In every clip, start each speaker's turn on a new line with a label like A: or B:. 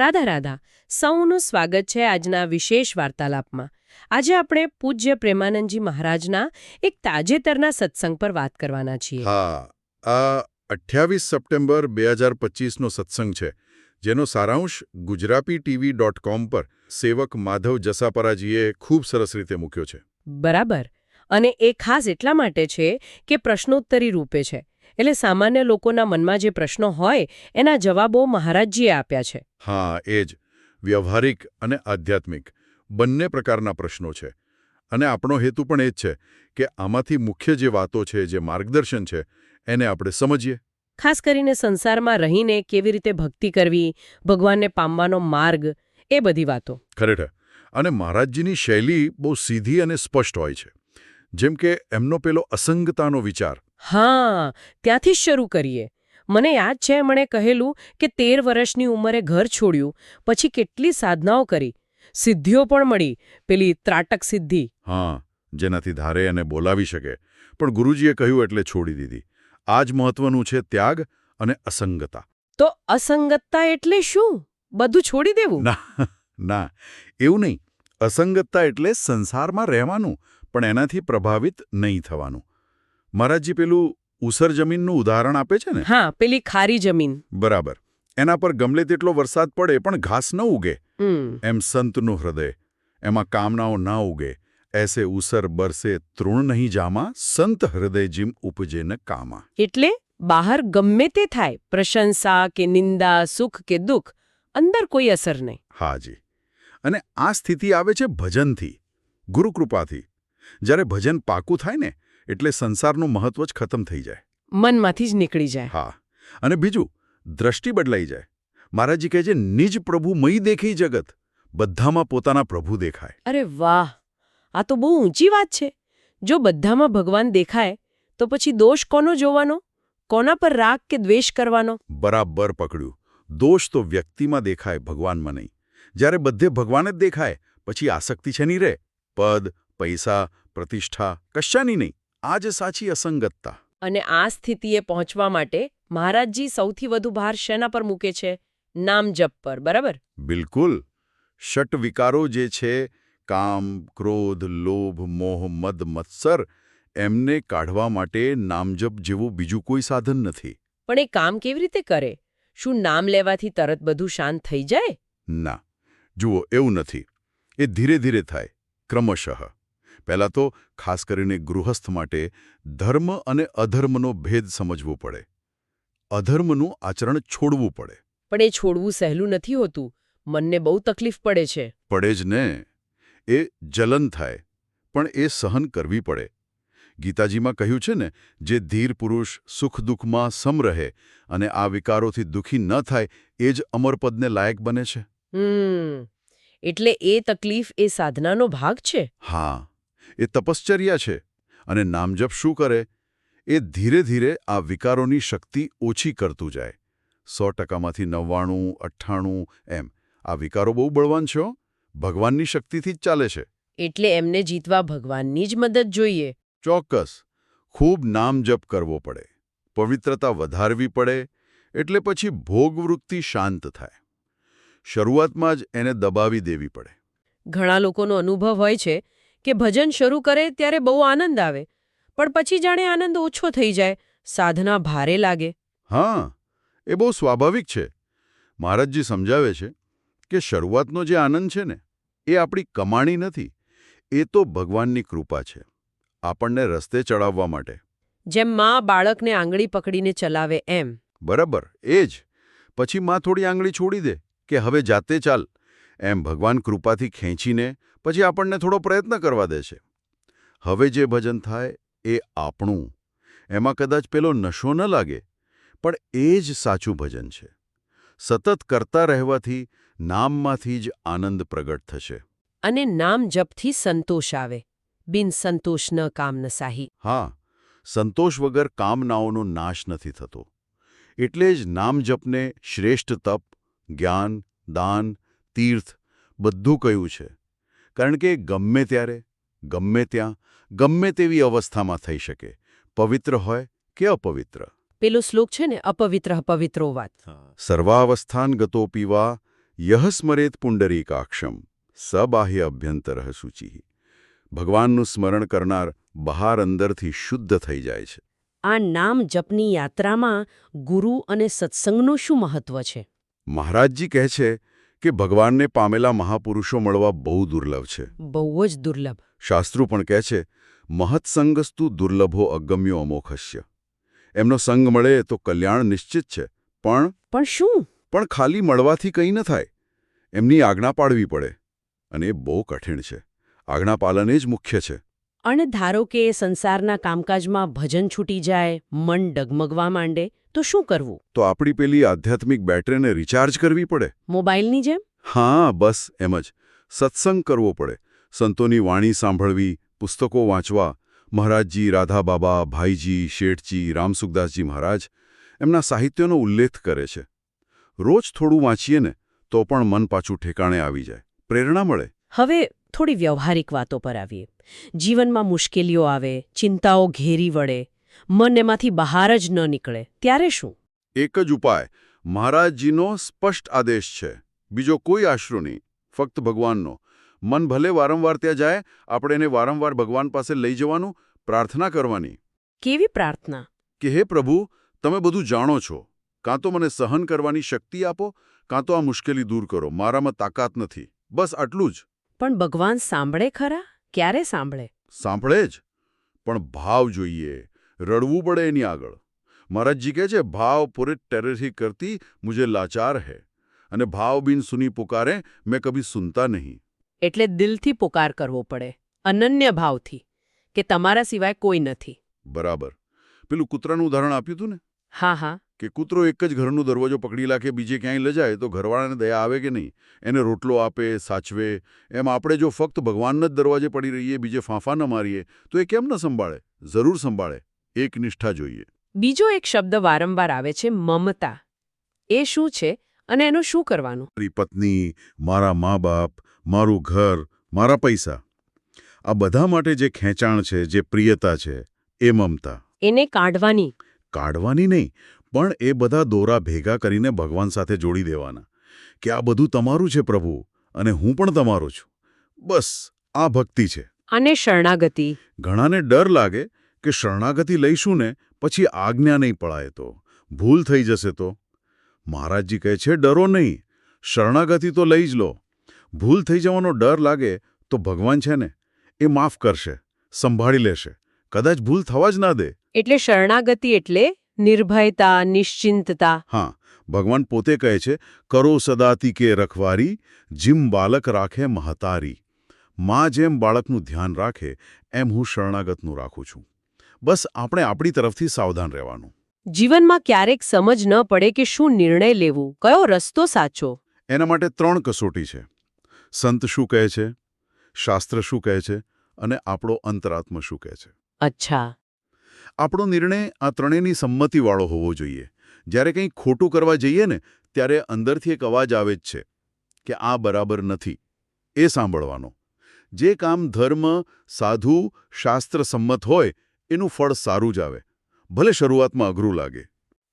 A: રાધા રાધા સૌનું સ્વાગત છે આજના વિશેષ વાર્તાલાપમાં. આજે આપણે પૂજ્ય પ્રેમાનંદજી મહારાજના એક તાજેતરના સત્સંગ પર વાત કરવાના છીએ.
B: હા આ અઠ્યાવીસ સપ્ટેમ્બર બે હજાર પચીસનો સત્સંગ છે જેનો સારાંશ ગુજરાતી ટીવી ડોટ કોમ પર સેવક માધવ જસાપરાજીએ ખૂબ સરસ રીતે મૂક્યો છે.
A: બરાબર. અને એ ખાસ એટલા માટે છે કે પ્રશ્નોત્તરી રૂપે છે. એટલે સામાન્ય લોકોના મનમાં જે પ્રશ્નો હોય એના જવાબો મહારાજજીએ આપ્યા છે.
B: હા એ જ. વ્યવહારિક અને આધ્યાત્મિક. બંને પ્રકારના પ્રશ્નો છે. અને આપણો હેતુ પણ એ જ છે કે આમાંથી મુખ્ય જે વાતો છે જે માર્ગદર્શન છે એને આપણે સમજીએ.
A: ખાસ કરીને સંસારમાં રહીને કેવી રીતે ભક્તિ કરવી ભગવાનને પામવાનો માર્ગ એ બધી વાતો.
B: ખરેખર. અને મહારાજજીની શૈલી બહુ સીધી અને સ્પષ્ટ હોય છે. જેમ કે એમનો પેલો અસંગતાનો વિચાર
A: હા ત્યાંથી જ શરૂ કરીએ. મને યાદ છે એમણે કહેલું કે તેર વર્ષની ઉંમરે ઘર છોડ્યું પછી કેટલી સાધનાઓ કરી. સિદ્ધિઓ પણ મળી પેલી ત્રાટક સિદ્ધિ.
B: હા જેનાથી ધારે અને બોલાવી શકે પણ ગુરુજીએ કહ્યું એટલે છોડી દીધી. આ જ મહત્વનું છે ત્યાગ અને અસંગતા
A: તો અસંગતતા એટલે શું? બધું છોડી દેવું?
B: ના ના એવું નહીં. અસંગતતા એટલે સંસારમાં રહેવાનું પણ એનાથી પ્રભાવિત નહીં થવાનું. મહારાજજી પેલું ઉસર જમીનનું ઉદાહરણ આપે છે ને?
A: હા પેલી ખારી જમીન.
B: બરાબર. એના પર ગમે તેટલો વરસાદ પડે પણ ઘાસ ન ઉગે. એમ સંતનું હૃદય. એમાં કામનાઓ ના ઉગે. એસે ઉસર બરસે તૃણ નહીં જામા સંત હૃદય જીમ ઉપજે ન કામા.
A: એટલે બહાર ગમે તે થાય પ્રશંસા કે નિંદા સુખ કે દુઃખ અંદર કોઈ અસર નહીં.
B: હાજી અને આ સ્થિતિ આવે છે ભજનથી ગુરુકૃપાથી. જ્યારે ભજન પાકું થાય ને એટલે સંસારનું મહત્વ જ ખતમ થઈ જાય.
A: મનમાંથી જ નીકળી જાય.
B: હા. અને બીજું દ્રષ્ટિ બદલાઈ જાય. મહારાજી કહે છે નિજ પ્રભુ મય દેખી જગત. બધામાં પોતાના પ્રભુ દેખાય.
A: અરે વાહ! આ તો બહુ ઊંચી વાત છે. જો બધામાં ભગવાન દેખાય તો પછી દોષ કોનો જોવાનો? કોના પર રાગ કે દ્વેષ કરવાનો?
B: બરાબર પકડ્યું. દોષ તો વ્યક્તિમાં દેખાય ભગવાનમાં નહીં. જ્યારે બધે ભગવાન જ દેખાય પછી આસક્તિ છે નહીં રે? પદ પૈસા પ્રતિષ્ઠા કશાની નહીં. આ જ સાચી અસંગતતા.
A: અને આ સ્થિતિએ પહોંચવા માટે મહારાજજી સૌથી વધુ ભાર શેના પર મૂકે છે? નામ જપ પર બરાબર?
B: બિલકુલ. ષટ વિકારો જે છે કામ ક્રોધ લોભ મોહ મદ મત્સર એમને કાઢવા માટે નામજપ જેવું બીજું કોઈ સાધન નથી.
A: પણ એ કામ કેવી રીતે કરે? શું નામ લેવાથી તરત બધું શાંત થઈ જાય?
B: ના. જુઓ એવું નથી. એ ધીરે ધીરે થાય. ક્રમશઃ. પહેલાં તો ખાસ કરીને ગૃહસ્થ માટે ધર્મ અને અધર્મનો ભેદ સમજવો પડે. અધર્મનું આચરણ છોડવું પડે.
A: પણ એ છોડવું સહેલું નથી હોતું. મનને બહુ તકલીફ પડે છે.
B: પડે જ ને. એ જલન થાય પણ એ સહન કરવી પડે. ગીતાજીમાં કહ્યું છે ને જે ધીર પુરુષ સુખ દુઃખમાં સમ રહે અને આ વિકારોથી દુઃખી ન થાય એ જ અમરપદને લાયક બને છે.
A: એટલે એ તકલીફ એ સાધનાનો ભાગ છે?
B: હા. એ તપશ્ચર્યા છે અને નામજપ શું કરે? એ ધીરે ધીરે આ વિકારોની શક્તિ ઓછી કરતું જાય. સો ટકામાંથી નવ્વાણું અઠ્ઠાણું એમ. આ વિકારો બહુ બળવાન છો ભગવાનની શક્તિથી જ ચાલે છે.
A: એટલે એમને જીતવા ભગવાનની જ મદદ જોઈએ.
B: ચોક્કસ. ખૂબ નામજપ કરવો પડે. પવિત્રતા વધારવી પડે એટલે પછી ભોગવૃત્તિ શાંત થાય. શરૂઆતમાં જ એને દબાવી દેવી પડે.
A: ઘણા લોકોનો અનુભવ હોય છે કે ભજન શરૂ કરે ત્યારે બહુ આનંદ આવે. પણ પછી જાણે આનંદ ઓછો થઈ જાય સાધના ભારે લાગે.
B: હા એ બહુ સ્વાભાવિક છે. મહારાજજી સમજાવે છે કે શરૂઆતનો જે આનંદ છે ને એ આપણી કમાણી નથી એ તો ભગવાનની કૃપા છે આપણને રસ્તે ચડાવવા માટે.
A: જેમ માં બાળકને આંગળી પકડીને ચલાવે એમ.
B: બરાબર એ જ. પછી માં થોડી આંગળી છોડી દે કે હવે જાતે ચાલ. એમ ભગવાન કૃપાથી ખેંચીને પછી આપણને થોડો પ્રયત્ન કરવા દે છે. હવે જે ભજન થાય એ આપણું. એમાં કદાચ પેલો નશો ન લાગે પણ એ જ સાચું ભજન છે. સતત કરતા રહેવાથી નામમાંથી જ આનંદ પ્રગટ થશે.
A: અને નામ જપથી સંતોષ આવે. બિન સંતોષ ન કામ ન સાહી.
B: હા સંતોષ વગર કામનાઓનો નાશ નથી થતો. એટલે જ નામજપને શ્રેષ્ઠ તપ જ્ઞાન દાન તીર્થ બધું કહ્યું છે. કારણ કે ગમે ત્યારે ગમે ત્યાં ગમે તેવી અવસ્થામાં થઈ શકે. પવિત્ર હોય કે અપવિત્ર?
A: પેલો શ્લોક છે ને અપવિત્ર પવિત્રો વાત.
B: સર્વાવસ્થાન ગતો પીવા યહ સ્મરેત પુંડરીકાક્ષમ સબાહ્ય અભ્યંતર સૂચિ ભગવાનનું સ્મરણ કરનાર બહાર અંદરથી શુદ્ધ થઈ જાય છે.
A: આ નામ જપની યાત્રામાં ગુરુ અને સત્સંગનું શું મહત્વ છે?
B: મહારાજજી કહે છે કે ભગવાનને પામેલા મહાપુરુષો મળવા બહુ દુર્લભ છે.
A: બહુ જ દુર્લભ.
B: શાસ્ત્રો પણ કહે છે મહત્સંગસ્તુ દુર્લભો અગમ્યો અમોખસ્ય એમનો સંગ મળે તો કલ્યાણ નિશ્ચિત છે પણ
A: પણ શું?
B: પણ ખાલી મળવાથી કંઈ ન થાય. એમની આજ્ઞા પાડવી પડે. અને એ બહુ કઠિન છે. આજ્ઞા પાલન એ જ મુખ્ય છે.
A: અને ધારો કે સંસારના કામકાજમાં ભજન છૂટી જાય મન ડગમગવા માંડે તો શું કરવું?
B: તો આપણી પેલી આધ્યાત્મિક બેટરીને રિચાર્જ કરવી પડે.
A: મોબાઈલની જેમ?
B: હા બસ એમ જ. સત્સંગ કરવો પડે. સંતોની વાણી સાંભળવી પુસ્તકો વાંચવા મહારાજજી રાધાબાબા ભાઈજી શેઠજી રામસુખદાસજી મહારાજ એમના સાહિત્યનો ઉલ્લેખ કરે છે. રોજ થોડું વાંચીએ ને તો પણ મન પાછું ઠેકાણે આવી જાય. પ્રેરણા મળે.
A: હવે થોડી વ્યવહારિક વાતો પર આવીએ. જીવનમાં મુશ્કેલીઓ આવે ચિંતાઓ ઘેરી વળે મન એમાંથી બહાર જ ન નીકળે. ત્યારે શું?
B: એક જ ઉપાય. મહારાજજીનો સ્પષ્ટ આદેશ છે. બીજો કોઈ આશરો નહીં. ફક્ત ભગવાનનો. મન ભલે વારંવાર ત્યાં જાય આપણે એને વારંવાર ભગવાન પાસે લઈ જવાનું પ્રાર્થના કરવાની.
A: કેવી પ્રાર્થના?
B: કે હે પ્રભુ તમે બધું જાણો છો. કાં તો મને સહન કરવાની શક્તિ આપો કાં તો આ મુશ્કેલી દૂર કરો. મારામાં તાકાત નથી. બસ આટલું જ.
A: પણ ભગવાન સાંભળે ખરા? ક્યારે સાંભળે?
B: સાંભળે જ. પણ ભાવ જોઈએ. રડવું પડે એની આગળ. મહારાજજી કહે છે ભાવ પૂરે ટેરરથી કરતી મુજે લાચાર હૈ. અને ભાવ બિન સુની પુકારે મેં કભી સુનતા નહીં.
A: એટલે દિલથી પુકાર કરવો પડે. અનન્ય ભાવથી કે તમારા સિવાય કોઈ નથી.
B: બરાબર. પેલું કૂતરાનું ઉદાહરણ આપ્યું હતું ને?
A: હા હા.
B: કે કૂતરો એક જ ઘરનો દરવાજો પકડી લાખે બીજે ક્યાંય લજાય તો ઘરવાળાને દયા આવે કે નહીં? એને રોટલો આપે સાચવે. એમ આપણે જો ફક્ત ભગવાનના જ દરવાજે પડી રહીએ બીજે ફાંફા ન મારીએ તો એ કેમ ન સંભાળે? જરૂર સંભાળે. એક નિષ્ઠા જોઈએ.
A: બીજો એક શબ્દ વારંવાર આવે છે મમતા. એ શું છે અને એનું શું કરવાનું?
B: મારી પત્ની મારા મા બાપ મારું ઘર મારા પૈસા. આ બધા માટે જે ખેંચાણ છે જે પ્રિયતા છે એ મમતા.
A: એને કાઢવાની.
B: કાઢવાની નહીં. પણ એ બધા દોરા ભેગા કરીને ભગવાન સાથે જોડી દેવાના કે આ બધું તમારું છે પ્રભુ અને હું પણ તમારો છું. બસ આ ભક્તિ છે.
A: અને શરણાગતિ.
B: ઘણાને ડર લાગે કે શરણાગતિ લઈશું ને પછી આજ્ઞા નહીં પડાય તો ભૂલ થઈ જશે તો. મહારાજજી કહે છે ડરો નહીં શરણાગતિ તો લઈ જ લો. ભૂલ થઈ જવાનો ડર લાગે તો ભગવાન છે ને એ માફ કરશે સંભાળી લેશે. કદાચ ભૂલ થવા જ ના દે.
A: એટલે શરણાગતિ એટલે નિર્ભયતા નિશ્ચિંતતા.
B: હા ભગવાન પોતે કહે છે કરો સદાતી કે રખવારી જીમ બાલક રાખે મહતારી. માં જેમ બાળકનું ધ્યાન રાખે એમ હું શરણાગતનું રાખું છું. બસ આપણે આપણી તરફથી સાવધાન રહેવાનું.
A: જીવનમાં ક્યારેક સમજ ન પડે કે શું નિર્ણય લેવું. કયો રસ્તો સાચો?
B: એના માટે ત્રણ કસોટી છે. સંત શું કહે છે? શાસ્ત્ર શું કહે છે? અને આપણો અંતરાત્મ શું કહે છે?
A: અચ્છા.
B: આપણો નિર્ણય આ ત્રણેયની સંમતિવાળો હોવો જોઈએ. જ્યારે કંઈ ખોટું કરવા જઈએ ને ત્યારે અંદરથી એક અવાજ આવે જ છે કે આ બરાબર નથી. એ સાંભળવાનો. જે કામ ધર્મ સાધુ શાસ્ત્ર સંમત હોય એનું ફળ સારું જ આવે. ભલે શરૂઆતમાં અઘરું લાગે.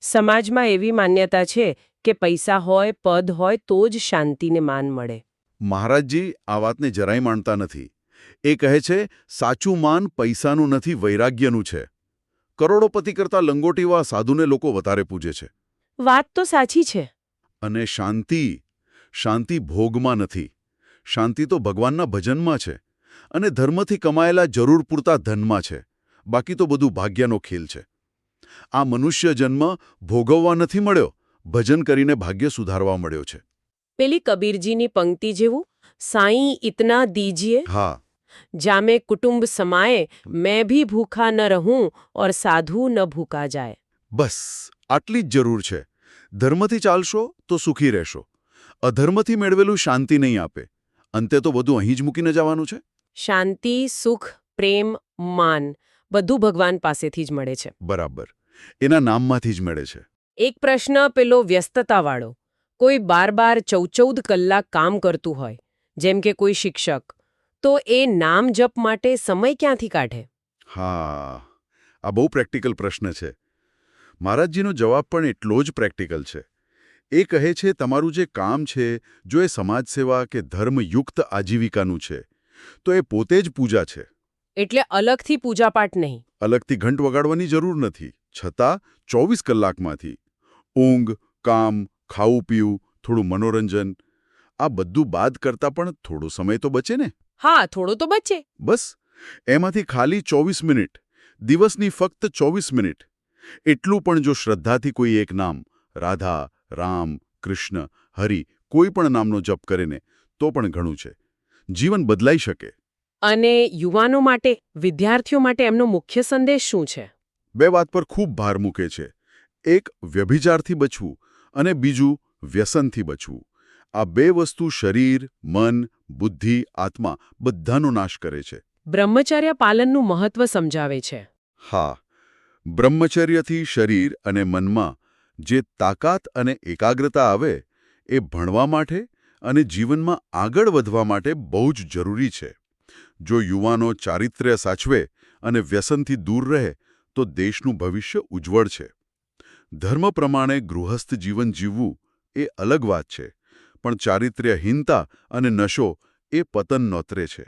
A: સમાજમાં એવી માન્યતા છે કે પૈસા હોય પદ હોય તો જ શાંતિને માન મળે.
B: મહારાજજી આ વાતને જરાય માનતા નથી. એ કહે છે સાચું માન પૈસાનું નથી વૈરાગ્યનું છે. કરોડોપતિ કરતાં લંગોટીવા સાધુને લોકો વધારે પૂજે છે.
A: વાત તો સાચી છે.
B: અને શાંતિ શાંતિ ભોગમાં નથી. શાંતિ તો ભગવાનના ભજનમાં છે અને ધર્મથી કમાયેલા જરૂર પૂરતા ધનમાં છે. બાકી તો બધું ભાગ્યનો ખેલ છે. આ મનુષ્ય જન્મ ભોગવવા નથી મળ્યો ભજન કરીને ભાગ્ય સુધારવા મળ્યો છે.
A: પેલી કબીરજીની પંક્તિ જેવું સાઈ ઇતના દીજીએ.
B: હા.
A: જામે કુટુંબ સમાયે મેં ભી ભૂખા ન રહું ઓર સાધુ ન ભૂકા જાય
B: બસ આટલી જ જરૂર છે ધર્મથી ચાલશો તો સુખી રહેશો અધર્મથી મેળવેલું શાંતિ નહીં આપે અંતે તો બધું અહીં જ મૂકીને જવાનું છે
A: શાંતિ સુખ પ્રેમ માન બધું ભગવાન પાસેથી જ મળે છે
B: બરાબર એના નામમાંથી જ મળે છે
A: એક પ્રશ્ન પેલો વ્યસ્તતાવાળો કોઈ બાર બાર ચૌચૌદ કલાક કામ કરતું હોય જેમ કે કોઈ શિક્ષક તો એ નામ જપ માટે સમય ક્યાંથી કાઢે?
B: હા આ બહુ પ્રેક્ટિકલ પ્રશ્ન છે. મહારાજજીનો જવાબ પણ એટલો જ પ્રેક્ટિકલ છે. એ કહે છે તમારું જે કામ છે જો એ સમાજસેવા કે ધર્મયુક્ત આજીવિકાનું છે તો એ પોતે જ પૂજા છે.
A: એટલે અલગથી પૂજાપાઠ નહીં?
B: અલગથી ઘંટ વગાડવાની જરૂર નથી. છતાં ચોવીસ કલાકમાંથી ઊંઘ કામ ખાવું પીવું થોડું મનોરંજન આ બધું બાદ કરતાં પણ થોડો સમય તો બચે ને?
A: હા થોડો તો બચે.
B: બસ એમાંથી ખાલી ચોવીસ મિનિટ દિવસની ફક્ત ચોવીસ મિનિટ. એટલું પણ જો શ્રદ્ધાથી કોઈ એક નામ રાધા રામ કૃષ્ણ હરિ કોઈ પણ નામનો જપ કરીને તો પણ ઘણું છે. જીવન બદલાઈ શકે.
A: અને યુવાનો માટે વિદ્યાર્થીઓ માટે એમનો મુખ્ય સંદેશ શું છે?
B: બે વાત પર ખૂબ ભાર મૂકે છે. એક વ્યભિચારથી બચવું અને બીજું વ્યસનથી બચવું. આ બે વસ્તુ શરીર મન બુદ્ધિ આત્મા બધાનો નાશ કરે છે.
A: બ્રહ્મચર્ય પાલનનું મહત્વ સમજાવે છે.
B: હા બ્રહ્મચર્યથી શરીર અને મનમાં જે તાકાત અને એકાગ્રતા આવે એ ભણવા માટે અને જીવનમાં આગળ વધવા માટે બહુ જ જરૂરી છે. જો યુવાનો ચારિત્ર્ય સાચવે અને વ્યસનથી દૂર રહે તો દેશનું ભવિષ્ય ઉજ્જવળ છે. ધર્મ પ્રમાણે ગૃહસ્થ જીવન જીવવું એ અલગ વાત છે. પણ ચારિત્ર્યહીનતા અને નશો એ પતન નોતરે છે.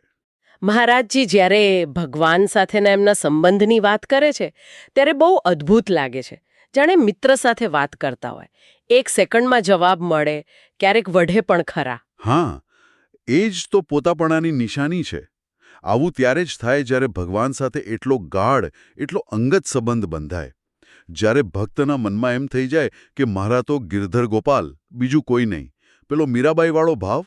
A: મહારાજજી જ્યારે ભગવાન સાથેના એમના સંબંધની વાત કરે છે ત્યારે બહુ અદ્ભુત લાગે છે. જાણે મિત્ર સાથે વાત કરતા હોય. એક સેકન્ડમાં જવાબ મળે ક્યારેક વઢે પણ ખરા.
B: હા એ જ તો પોતાપણાની નિશાની છે. આવું ત્યારે જ થાય જ્યારે ભગવાન સાથે એટલો ગાઢ એટલો અંગત સંબંધ બંધાય. જ્યારે ભક્તના મનમાં એમ થઈ જાય કે મારા તો ગિરધર ગોપાલ બીજું કોઈ નહીં. પેલો મીરાબાઈવાળો ભાવ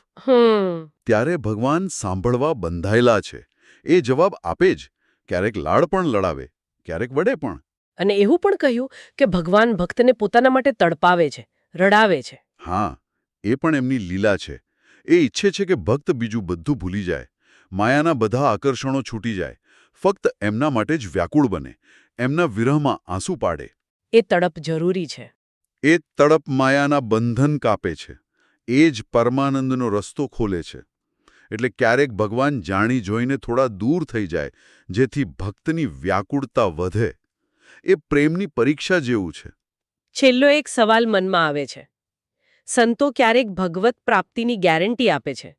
B: ત્યારે ભગવાન સાંભળવા બંધાયેલા છે. એ જવાબ આપે જ. ક્યારેક લાડ પણ લડાવે ક્યારેક વડે પણ.
A: અને એવું પણ કહ્યું કે ભગવાન ભક્તને પોતાના માટે તડપાવે છે રડાવે છે.
B: હા એ પણ એમની લીલા છે. એ ઈચ્છે છે કે ભક્ત બીજું બધું ભૂલી જાય. માયાના બધા આકર્ષણો છૂટી જાય. ફક્ત એમના માટે જ વ્યાકુળ બને. એમના વિરહમાં આંસુ પાડે.
A: એ તડપ જરૂરી છે.
B: એ તડપ માયાના બંધન કાપે છે. એ જ પરમાનંદનો રસ્તો ખોલે છે. એટલે ક્યારેક ભગવાન જાણી જોઈને થોડા દૂર થઈ જાય જેથી ભક્તની વ્યાકુળતા વધે. એ પ્રેમની પરીક્ષા જેવું છે.
A: છેલ્લો એક સવાલ મનમાં આવે છે. સંતો ક્યારેક ભગવત પ્રાપ્તિની ગેરંટી આપે છે.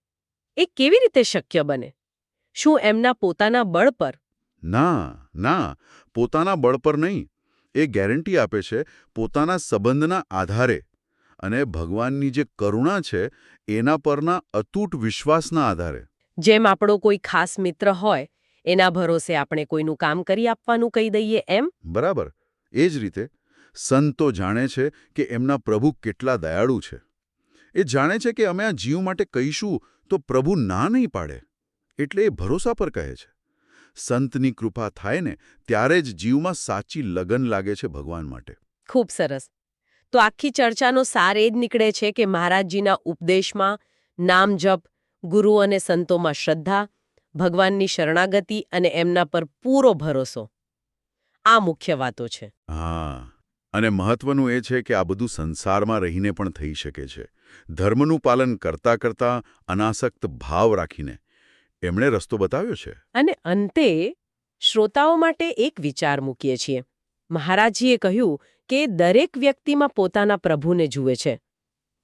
A: એ કેવી રીતે શક્ય બને? શું એમના પોતાના બળ પર?
B: ના ના પોતાના બળ પર નહીં. એ ગેરંટી આપે છે પોતાના સંબંધના આધારે. અને ભગવાનની જે કરુણા છે એના પરના અતૂટ વિશ્વાસના આધારે.
A: જેમ આપણો કોઈ ખાસ મિત્ર હોય એના ભરોસે આપણે કોઈનું કામ કરી આપવાનું કહી દઈએ એમ?
B: બરાબર. એ જ રીતે સંતો જાણે છે કે એમના પ્રભુ કેટલા દયાળુ છે. એ જાણે છે કે અમે આ જીવ માટે કહીશું તો પ્રભુ ના નહીં પાડે એટલે એ ભરોસા પર કહે છે. સંતની કૃપા થાય ને ત્યારે જ જીવમાં સાચી લગન લાગે છે ભગવાન માટે.
A: ખૂબ સરસ. તો આખી ચર્ચાનો સાર એ જ નીકળે છે કે મહારાજજીના ઉપદેશમાં નામ જપ ગુરુ અને સંતોમાં શ્રદ્ધા ભગવાનની શરણાગતિ અને એમના પર પૂરો ભરોસો. આ મુખ્ય વાતો છે.
B: હા. અને મહત્વનું એ છે કે આ બધું સંસારમાં રહીને પણ થઈ શકે છે. ધર્મનું પાલન કરતા કરતા અનાસક્ત ભાવ રાખીને. એમણે રસ્તો બતાવ્યો છે?
A: અને અંતે શ્રોતાઓ માટે એક વિચાર મૂકીએ છીએ. મહારાજજીએ કહ્યું કે દરેક વ્યક્તિમાં પોતાના પ્રભુને જુએ છે.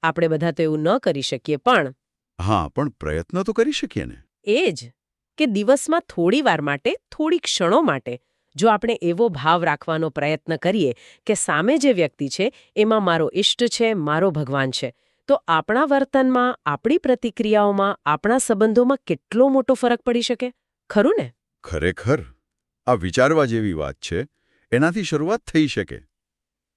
A: આપણે બધા તો એવું ન કરી શકીએ પણ
B: હા પણ પ્રયત્ન તો કરી શકીએ ને.
A: એ જ કે દિવસમાં થોડી વાર માટે થોડી ક્ષણો માટે જો આપણે એવો ભાવ રાખવાનો પ્રયત્ન કરીએ કે સામે જે વ્યક્તિ છે એમાં મારો ઇષ્ટ છે મારો ભગવાન છે તો આપણા વર્તનમાં આપણી પ્રતિક્રિયાઓમાં આપણા સંબંધોમાં કેટલો મોટો ફરક પડી શકે? ખરું ને?
B: ખરેખર? આ વિચારવા જેવી વાત છે. એનાથી શરૂઆત થઈ શકે.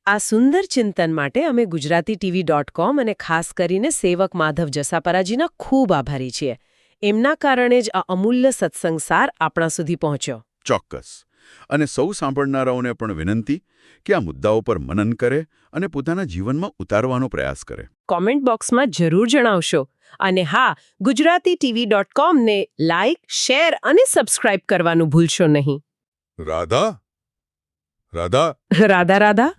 A: આ સુંદર ચિંતન માટે અમે ગુજરાતી ટીવી ડોટ કોમ અને ખાસ કરીને સેવક માધવ જસાપરાજીના ખૂબ આભારી છીએ. એમના કારણે જ આ અમૂલ્ય સત્સંગસાર આપણા સુધી પહોંચ્યો.
B: ચોક્કસ. અને સૌ સાંભળનારાઓને પણ વિનંતી કે આ મુદ્દાઓ પર મનન કરે અને પોતાના જીવનમાં ઉતારવાનો પ્રયાસ કરે.
A: કોમેન્ટ બોક્સમાં જરૂર જણાવશો. અને હા ગુજરાતી ટીવી ડોટ કોમને લાઇક શેર અને સબસ્ક્રાઇબ કરવાનું ભૂલશો નહીં.
B: રાધા? રાધા?
A: રાધા રાધા?